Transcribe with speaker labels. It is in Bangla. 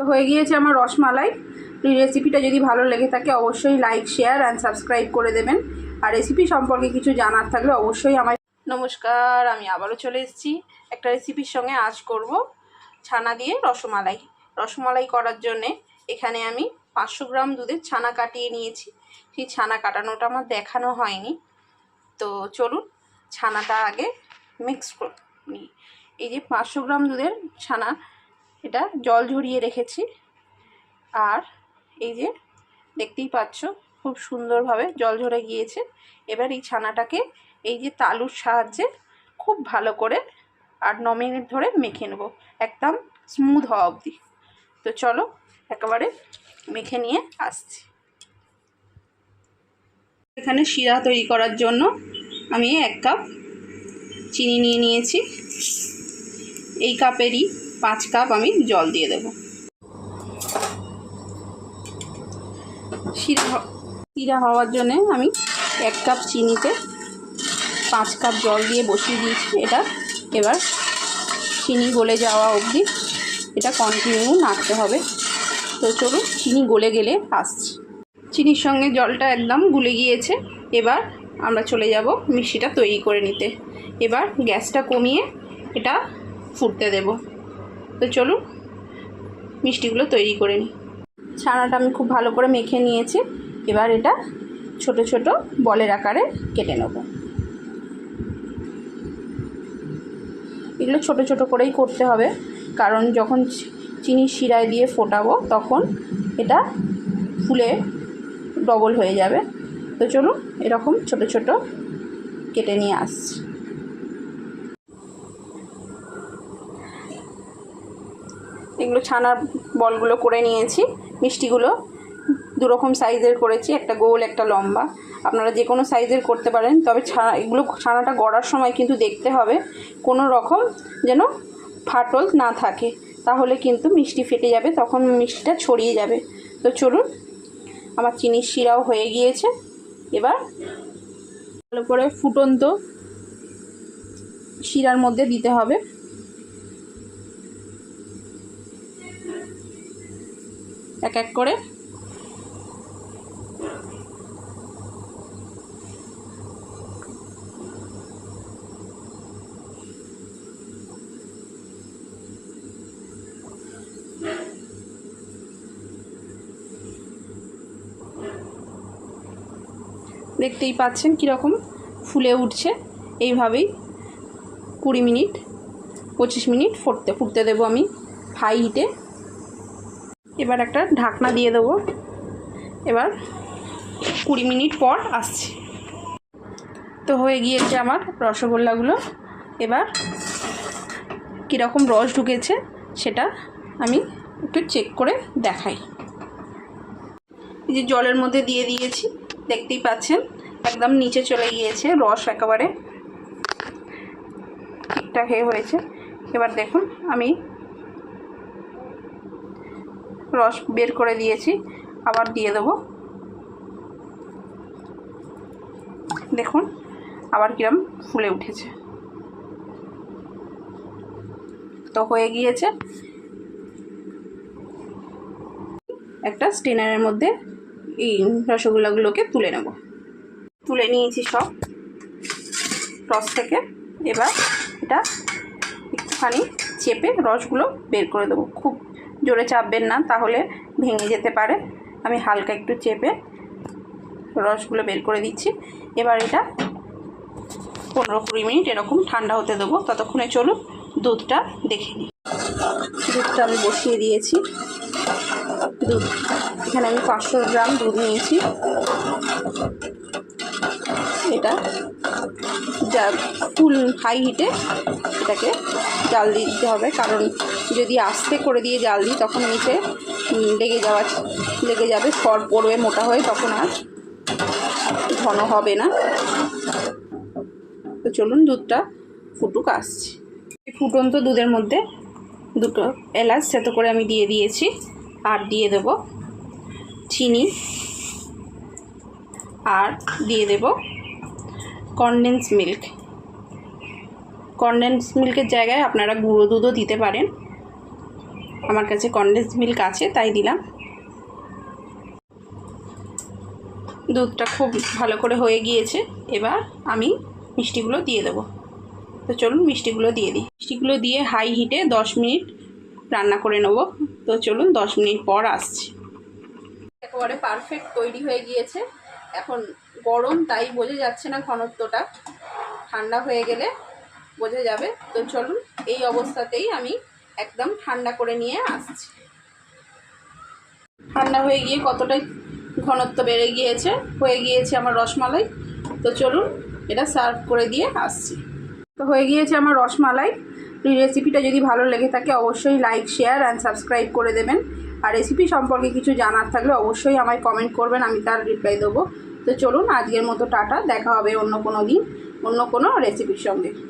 Speaker 1: তো হয়ে গিয়েছে আমার রসমালাই। রেসিপিটা যদি ভালো লেগে থাকে, অবশ্যই লাইক শেয়ার অ্যান্ড সাবস্ক্রাইব করে দেবেন। আর রেসিপি সম্পর্কে কিছু জানার থাকলে অবশ্যই আমার নমস্কার, আমি আবারও চলে এসেছি। একটা রেসিপির সঙ্গে আজ করব ছানা দিয়ে রসমালাই। রসমালাই করার জন্যে এখানে আমি পাঁচশো গ্রাম দুধের ছানা কাটিয়ে নিয়েছি। সেই ছানা কাটানোটা আমার দেখানো হয়নি। তো চলুন ছানাটা আগে মিক্স করে। এই যে পাঁচশো গ্রাম দুধের ছানা এটা জল ঝরিয়ে রেখেছি। আর এই যে দেখতেই পাচ্ছ, খুব সুন্দরভাবে জল ঝরে গিয়েছে। এবার এই ছানাটাকে এই যে তালুর সাহায্যে খুব ভালো করে আট ন মিনিট ধরে মেখে নেব, একদম স্মুথ হওয়া অবধি। তো চলো একেবারে মেখে নিয়ে আসছি। এখানে শিরা তৈরি করার জন্য আমি এক কাপ চিনি নিয়ে নিয়েছি। এই কাপেরই পাঁচ কাপ আমি জল দিয়ে দেব। শিরা শিরা হওয়ার জন্যে আমি এক কাপ চিনিতে পাঁচ কাপ জল দিয়ে বসিয়ে দিয়েছি। এটা এবার চিনি গলে যাওয়া অবধি এটা কন্টিনিউ নাড়তে হবে। তো চলুন, চিনি গলে গেলে আসছি। চিনির সঙ্গে জলটা একদম গুলে গিয়েছে। এবার আমরা চলে যাব মিষ্টিটা তৈরি করে নিতে। এবার গ্যাসটা কমিয়ে এটা ফুটতে দেব। তো চলুন মিষ্টিগুলো তৈরি করে নিই। ছানাটা আমি খুব ভালো করে মেখে নিয়েছি। এবার এটা ছোট ছোট বলের আকারে কেটে নেব। এগুলো ছোট ছোট করেই করতে হবে। কারণ যখন চিনি শিরায় দিয়ে ফোটাবো, তখন এটা ফুলে ডবল হয়ে যাবে। তো চলুন এরকম ছোট ছোট কেটে নিয়ে আসছি। এগুলো ছানার বলগুলো করে নিয়েছি, মিষ্টিগুলো। দুরকম সাইজের করেছি, একটা গোল, একটা লম্বা। আপনারা যে কোনো সাইজের করতে পারেন, তবে ছানা এগুলো ছানাটা গড়ার সময় কিন্তু দেখতে হবে। কোনো রকম যেন ফাটল না থাকে, তাহলে কিন্তু মিষ্টি ফেটে যাবে, তখন মিষ্টিটা ছড়িয়ে যাবে। তো চলুন, আমার চিনির শিরাও হয়ে গিয়েছে। এবার ভালো করে ফুটন্ত শিরার মধ্যে দিতে হবে। এক এক করে। দেখতেই পাচ্ছেন কীরকম ফুলে উঠছে। এইভাবেই কুড়ি মিনিট, পঁচিশ মিনিট ফুটতে ফুটতে দেবো আমি হাই হিটে। এবার একটা ঢাকনা দিয়ে দেবো। এবার কুড়ি মিনিট পর আসছি। তো হয়ে গিয়েছে আমার রসগোল্লাগুলো। এবার কীরকম রস ঢুকেছে সেটা আমি একটু চেক করে দেখাই। এই যে জলের মধ্যে দিয়ে দিয়েছি, দেখতেই পাচ্ছেন, একদম নিচে চলে গিয়েছে রস একেবারে। ঠিকঠাক হয়ে হয়েছে। এবার দেখুন, আমি রস বের করে দিয়েছি, আবার দিয়ে দেবো। দেখুন, আবার কিরম ফুলে উঠেছে। তো হয়ে গিয়েছে। একটা স্টেনারের মধ্যে এই রসগোল্লাগুলোকে তুলে নেব। তুলে নিয়েছি সব রস থেকে। এবার এটা একটুখানি চেপে রসগুলো বের করে দেবো। খুব জোরে চাপবেন না, তাহলে ভেঙে যেতে পারে। আমি হালকা একটু চেপে রসগুলো বের করে দিচ্ছি। এবার এটা পনেরো কুড়ি মিনিট এরকম ঠান্ডা হতে দেবো। ততক্ষণে চলুন দুধটা দেখে নিই। দুধটা আমি বসিয়ে দিয়েছি। দুধ এখানে আমি পাঁচশো গ্রাম দুধ নিয়েছি। এটা যা ফুল হাই হিটে এটাকে জাল দিতে হবে। কারণ যদি আস্তে করে দিয়ে জাল দিই, তখন নিচে লেগে যাওয়া, লেগে যাবে। সর পড়বে মোটা হয়ে, তখন আর ঘন হবে না। তো চলুন দুধটা ফুটুক, আসছি। ফুটন্ত দুধের মধ্যে দুটো এলাচ সেতো করে আমি দিয়ে দিয়েছি। আর দিয়ে দেব চিনি। আর দিয়ে দেব কনডেন্স মিল্ক কনডেন্স মিল্কের জায়গায় আপনারা গুঁড়ো দুধও দিতে পারেন। আমার কাছে কনডেন্স মিল্ক আছে, তাই দিলাম। দুধটা খুব ভালো করে হয়ে গিয়েছে, এবার আমি মিষ্টিগুলো দিয়ে দেবো। তো চলুন মিষ্টিগুলো দিয়ে দিই। মিষ্টিগুলো দিয়ে হাই হিটে দশ মিনিট রান্না করে নেব। তো চলুন দশ মিনিট পর আসছি। একেবারে পারফেক্ট তৈরি হয়ে গিয়েছে। এখন গরম, তাই বোঝা যাচ্ছে না ঘনত্বটা। ঠান্ডা হয়ে গেলে বোঝা যাবে। তো চলুন, এই অবস্থাতেই আমি একদম ঠান্ডা করে নিয়ে আসছি। ঠান্ডা হয়ে গিয়ে কতটাই ঘনত্ব বেড়ে গিয়েছে? হয়ে গিয়েছে আমার রসমালাই। তো চলুন, এটা সার্ভ করে দিয়ে আসছি। তো হয়ে গিয়েছে আমার রসমালাই। রেসিপিটা যদি ভালো লেগে থাকে, অবশ্যই লাইক শেয়ার অ্যান্ড সাবস্ক্রাইব করে দেবেন। আর রেসিপি সম্পর্কে কিছু জানার থাকলে অবশ্যই আমায় কমেন্ট করবেন, আমি তার রিপ্লাই দেবো। তো চলুন, আজকের মতো টাটা, দেখা হবে অন্য কোনো দিন, অন্য কোনো রেসিপির সঙ্গে।